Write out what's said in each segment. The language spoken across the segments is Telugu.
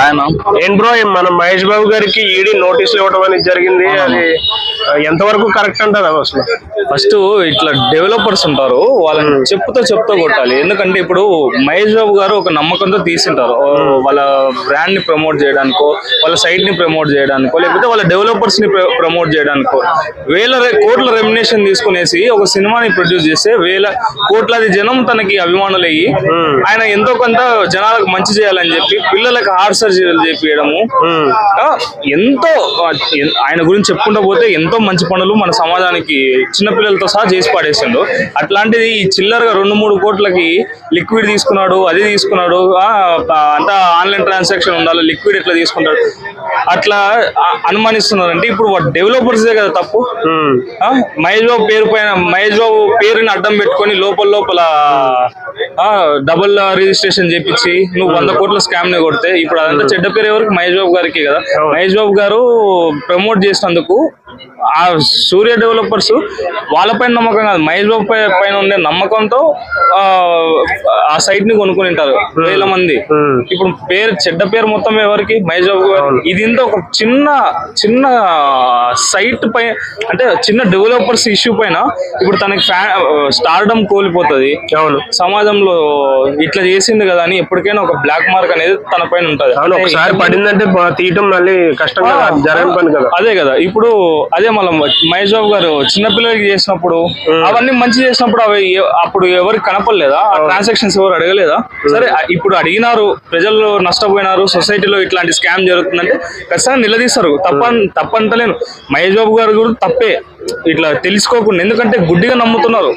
ఆయన. ఏం బ్రో మన మహేష్ బాబు గారికి ఈడీ నోటీసులు ఇవ్వడం అనేది జరిగింది. అది ఎంతవరకు కరెక్ట్ అంటారు అసలు? ఫస్ట్ ఇట్లా డెవలపర్స్ ఉంటారు వాళ్ళని చెప్పుతో చెప్తూ కొట్టాలి. ఎందుకంటే ఇప్పుడు మహేష్ బాబు గారు ఒక నమ్మకంతో తీసింటారు. వాళ్ళ బ్రాండ్ని ప్రమోట్ చేయడానికో వాళ్ళ సైట్ని ప్రమోట్ చేయడానికో లేకపోతే వాళ్ళ డెవలపర్స్ని ప్రమోట్ చేయడానికో వేల కోట్ల రెమ్యునేషన్ తీసుకునేసి ఒక సినిమాని ప్రొడ్యూస్ చేస్తే వేల కోట్లాది జనం తనకి అభిమానులు అయ్యి ఆయన ఎంతో కొంత జనాలకు మంచి చేయాలని చెప్పి పిల్లలకు హార్ట్ సర్జరీలు చేపియడము. ఆ, ఎంతో ఆయన గురించి చెప్పుకుంటూ పోతే ఎంతో మంచి పనులు మన సమాజానికి చిన్నపిల్లలతో సహా చేసి పాడేసిండు. అట్లాంటిది ఈ చిల్లరగా రెండు మూడు కోట్లకి లిక్విడ్ తీసుకున్నాడు అది తీసుకున్నాడు అంతా ఆన్లైన్ ట్రాన్సాక్షన్ ఉండాలి లిక్విడ్ ఎట్లా తీసుకుంటాడు? అట్లా ఆ, అనుమానిస్తున్నారంటే ఇప్పుడు డెవలపర్సే కదా తప్పు. మహేష్ బాబు పేరు పైన మహేష్ బాబు పేరుని అడ్డం పెట్టుకొని లోపల లోపల డబుల్ రిజిస్ట్రేషన్ చేపించి నువ్వు వంద కోట్ల స్కామ్ని కొడితే ఇప్పుడు అదంతా చెడ్డ పేరు ఎవరికి? మహేష్ బాబు గారికి కదా. మహేష్ బాబు గారు ప్రమోట్ చేసినందుకు ఆ సూర్య డెవలపర్స్ వాళ్ళపైన నమ్మకం కాదు. మహేష్ బాబు పైన ఉండే నమ్మకంతో ఆ, ఆ సైట్ని కొనుక్కుని ఉంటారు వేల మంది. ఇప్పుడు పేరు చెడ్డ పేరు మొత్తం ఎవరికి? మహేష్ బాబు గారు. ఇది ఇంత ఒక చిన్న చిన్న సైట్ పై అంటే చిన్న డెవలపర్స్ ఇష్యూ పైన ఇప్పుడు తనకి ఫ్యా స్టార్డమ్ కోల్పోతుంది. అవును. సమాజంలో ఇట్లా చేసింది కదా అని ఎప్పటికైనా ఒక బ్లాక్ మార్క్ అనేది తన పైన ఉంటది. అవును ఒకసారి పడిందంటే తీయటం మళ్ళీ కష్టం కదా అది జరగని పని కదా. అదే కదా ఇప్పుడు అదే మళ్ళీ మహేష్ బాబు గారు చిన్నపిల్లలకి చేసినప్పుడు అవన్నీ మంచి చేసినప్పుడు అవి అప్పుడు ఎవరికి కనపడలేదా? ఆ ట్రాన్సాక్షన్స్ ఎవరు అడగలేదా? సరే ఇప్పుడు అడిగినారు ప్రజలు నష్టపోయినారు సొసైటీలో ఇట్లాంటి స్కామ్ జరుగుతుందంటే ఖచ్చితంగా నిలదీస్తారు. తప్ప తప్పంటలేను. మహేష్ బాబు గారు కూడా తప్పే. ఇట్లా తెలుసుకోకుండా ఎందుకంటే గుడ్డిగా నమ్ముతున్నారు.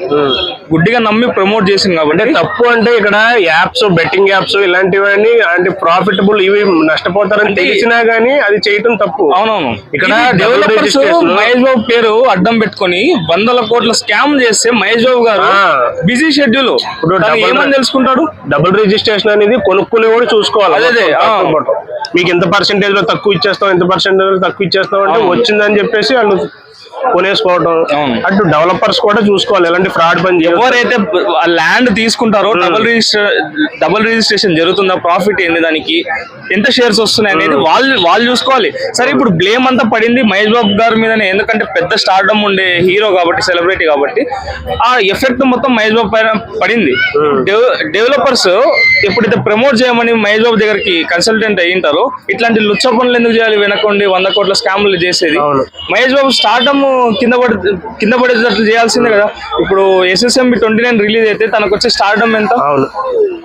గుడ్డిగా నమ్మి ప్రమోట్ చేసింది కాబట్టి తప్పు అంటే ఇక్కడ యాప్స్ బెట్టింగ్ యాప్స్ ఇలాంటివన్నీ అంటే ప్రాఫిటబుల్ ఇవి నష్టపోతారని తెలిసినా గానీ అది చేయటం తప్పు అవునవును ఇక్కడ డెవలపర్స్. మహేష్ బాబు పేరు అడ్డం పెట్టుకొని వందల కోట్ల స్కామ్ చేస్తే మహేష్ బాబు గారు. బిజీ షెడ్యూల్ ఇప్పుడు ఏమని తెలుసుకుంటాడు డబుల్ రిజిస్ట్రేషన్ అనేది కొనుక్కునే కూడా చూసుకోవాలి అదే. మీకు ఎంత పర్సెంటేజ్లో తక్కువ ఇచ్చేస్తాం ఎంత పర్సెంటేజ్లో తక్కువ ఇచ్చేస్తాం అంటే. వచ్చిందని చెప్పేసి వాళ్ళు కొనేసుకోవడం. అటు డెవలపర్స్ కూడా చూసుకోవాలి. ఎలాంటి ఫ్రాడ్ పని ఎవరైతే ల్యాండ్ తీసుకుంటారో డబుల్ రిజిస్టర్ డబుల్ రిజిస్ట్రేషన్ జరుగుతుందా? ప్రాఫిట్ ఏంది దానికి? ఎంత షేర్స్ వస్తున్నాయి అనేది వాళ్ళు వాళ్ళు చూసుకోవాలి. సరే ఇప్పుడు బ్లేమ్ అంతా పడింది మహేష్ బాబు గారి మీదనే. ఎందుకంటే పెద్ద స్టార్డమ్ ఉండే హీరో కాబట్టి సెలబ్రిటీ కాబట్టి ఆ ఎఫెక్ట్ మొత్తం మహేష్ బాబు పైన పడింది. డెవలపర్స్ ఎప్పుడైతే ప్రమోట్ చేయమని మహేష్ బాబు దగ్గరికి కన్సల్టెంట్ అయ్యింటారో ఇట్లాంటి లుచ్చ పనులు ఎందుకు చేయాలి? వెనకండి వంద కోట్ల స్కామ్లు చేసేది. మహేష్ బాబు స్టార్డమ్ కింద పడి కింద పడేటట్లు చేయాల్సిందే కదా. ఇప్పుడు ఎస్ఎస్ఎంబి ట్వంటీ నైన్ రిలీజ్ అయితే తనకు వచ్చే స్టార్డమ్ ఎంత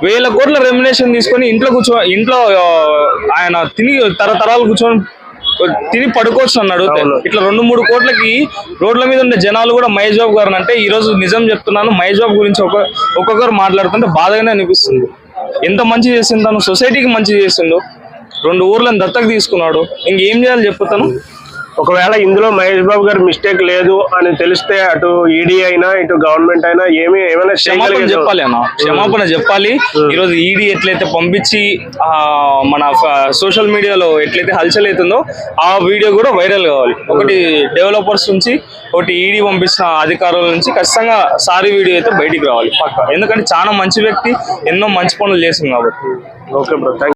వేల కోట్ల రెమ్యునేషన్ తీసుకొని ఇంట్లో కూర్చో ఇంట్లో ఆయన తిని తరతరాలు కూర్చొని తిని పడుకోవచ్చు అన్నాడు. ఇట్లా రెండు మూడు కోట్లకి రోడ్ల మీద ఉండే జనాలు కూడా మహేష్ బాబు గారు అంటే ఈ రోజు నిజం చెప్తున్నాను. మహేష్ బాబు గురించి ఒక ఒక్కొక్కరు మాట్లాడుతుంటే బాధగానే అనిపిస్తుంది. ఎంత మంచి చేసింది తను సొసైటీకి మంచి చేసిండు. రెండు ఊర్లను దత్తకు తీసుకున్నాడు. ఇంకేం చేయాలి చెప్పుతాను ఒకవేళ ఇందులో మహేష్ బాబు గారి మిస్టేక్ లేదు అని తెలిస్తే అటు ఈడీ అయినా ఇటు గవర్నమెంట్ అయినా ఏమి ఏమైనా క్షమాపణ చెప్పాలి అన్న. క్షమాపణ చెప్పాలి. ఈ రోజు ఈడీ ఎట్లయితే పంపించి మన సోషల్ మీడియాలో ఎట్లయితే హల్చల్ అవుతుందో ఆ వీడియో కూడా వైరల్ కావాలి. ఒకటి డెవలపర్స్ నుంచి ఒకటి ఈడీ పంపించిన అధికారుల నుంచి ఖచ్చితంగా సారీ వీడియో అయితే బయటికి రావాలి. పక్క. ఎందుకంటే చాలా మంచి వ్యక్తి ఎన్నో మంచి పనులు చేసింది కాబట్టి. Okay bro. థ్యాంక్